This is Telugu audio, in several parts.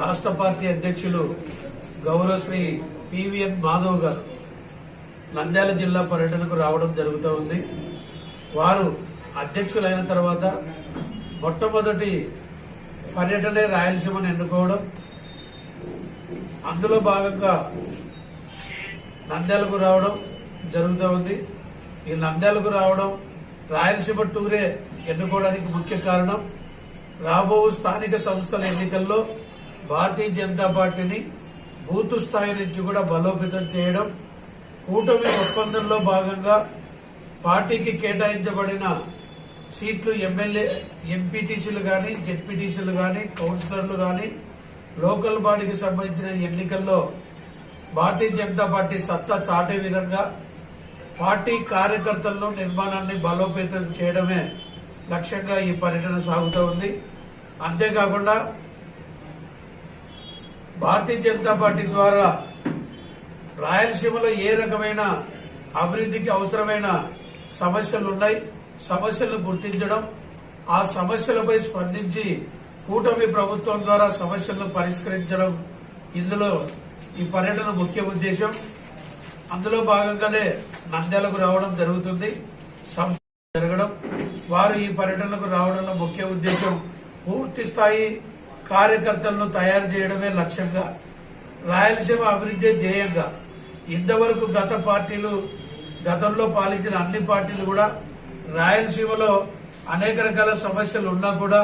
రాష్ట్ర పార్టీ అధ్యక్షులు గౌరవశ్రీ పివిఎన్ మాధవ్ గారు నంద్యాల జిల్లా పర్యటనకు రావడం జరుగుతూ ఉంది. వారు అధ్యక్షులైన తర్వాత మొట్టమొదటి పర్యటనే రాయలసీమను ఎన్నుకోవడం అందులో భాగంగా నంద్యాలకు రావడం జరుగుతూ ఉంది. ఈ నంద్యాలకు రావడం రాయలసీమ టూరే ఎన్నుకోవడానికి ముఖ్య కారణం. రాబో స్థానిక సంస్థల ఎన్నికల్లో భారతీయ జనతా పార్టీని బూత్ స్థాయి నుంచి కూడా బలోపేతం చేయడం కూటమి ఒప్పందంలో భాగంగా పార్టీకి కేటాయించబడిన సీట్లు ఎమ్మెల్యే ఎంపీటీసీలు కానీ జెడ్పీటీసీలు కానీ కౌన్సిలర్లు కానీ లోకల్ బాడీకి సంబంధించిన ఎన్నికల్లో భారతీయ జనతా పార్టీ సత్తా చాటే విధంగా పార్టీ కార్యకర్తల్లో నిర్మాణాన్ని బలోపేతం చేయడమే లక్ష్యంగా ఈ పర్యటన సాగుతూ ఉంది. అంతేకాకుండా భారతీయ జనతా పార్టీ ద్వారా రాయలసీమలో ఏ రకమైన అభివృద్ధికి అవసరమైన సమస్యలు ఉన్నాయి సమస్యలను గుర్తించడం ఆ సమస్యలపై స్పందించి కూటమి ప్రభుత్వం ద్వారా సమస్యలను పరిష్కరించడం ఇందులో ఈ పర్యటన ముఖ్య ఉద్దేశం. అందులో భాగంగానే నంద్యాలకు రావడం జరుగుతుంది. సంస్థ జరగడం. వారు ఈ పర్యటనకు రావడంలో ముఖ్య ఉద్దేశం పూర్తి స్థాయి కార్యకర్తలను తయారు చేయడమే లక్ష్యంగా రాయలసీమ అభివృద్ధి ధ్యేయంగా ఇంతవరకు గత పార్టీలు గతంలో పాలించిన అన్ని పార్టీలు కూడా రాయలసీమలో అనేక రకాల సమస్యలు ఉన్నా కూడా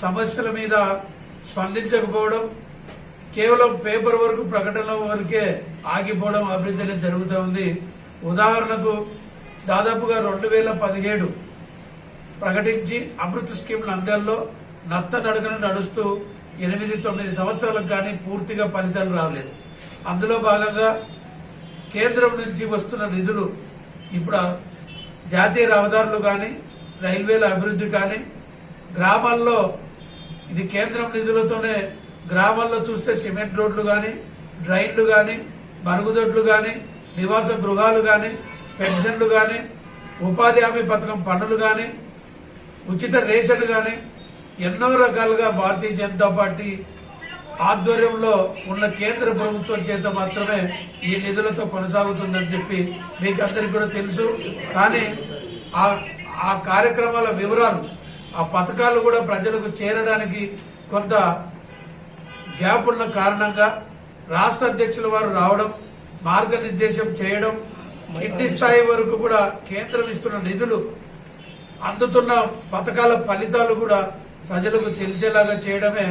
సమస్యల మీద స్పందించకపోవడం కేవలం పేపర్ వరకు ప్రకటనల వరకే ఆగిపోవడం అభివృద్ధి జరుగుతూ ఉంది. ఉదాహరణకు దాదాపుగా రెండు వేల పదిహేడు ప్రకటించి అమృత్ స్కీమ్ నంద్యాలలో నత్త నడకను నడుస్తూ ఎనిమిది తొమ్మిది సంవత్సరాలకు కానీ పూర్తిగా ఫలితాలు రాలేదు. అందులో భాగంగా కేంద్రం నుంచి వస్తున్న నిధులు ఇప్పుడు జాతీయ రహదారులు కానీ రైల్వేల అభివృద్ధి కానీ గ్రామాల్లో ఇది కేంద్రం నిధులతోనే గ్రామాల్లో చూస్తే సిమెంట్ రోడ్లు కానీ డ్రైన్లు కానీ మరుగుదొడ్లు కానీ నివాస గృహాలు కానీ పెన్షన్లు కానీ ఉపాధి హామీ పథకం పనులు కానీ ఉచిత రేషన్లు కానీ ఎన్నో రకాలుగా భారతీయ జనతా పార్టీ ఆధ్వర్యంలో ఉన్న కేంద్ర ప్రభుత్వం చేత మాత్రమే ఈ నిధులతో కొనసాగుతుందని చెప్పి మీకు అందరికి కూడా తెలుసు. కానీ ఆ ఆ కార్యక్రమాల వివరాలు ఆ పథకాలు కూడా ప్రజలకు చేరడానికి కొంత గ్యాప్ ఉన్న కారణంగా రాష్ట్ర అధ్యక్షుల వారు రావడం మార్గనిర్దేశం చేయడం ఇంటి స్థాయి వరకు కూడా కేంద్రం ఇస్తున్న నిధులు అందుతున్న పథకాల ఫలితాలు కూడా ప్రజలకు తెలిసేలాగా చేయడమే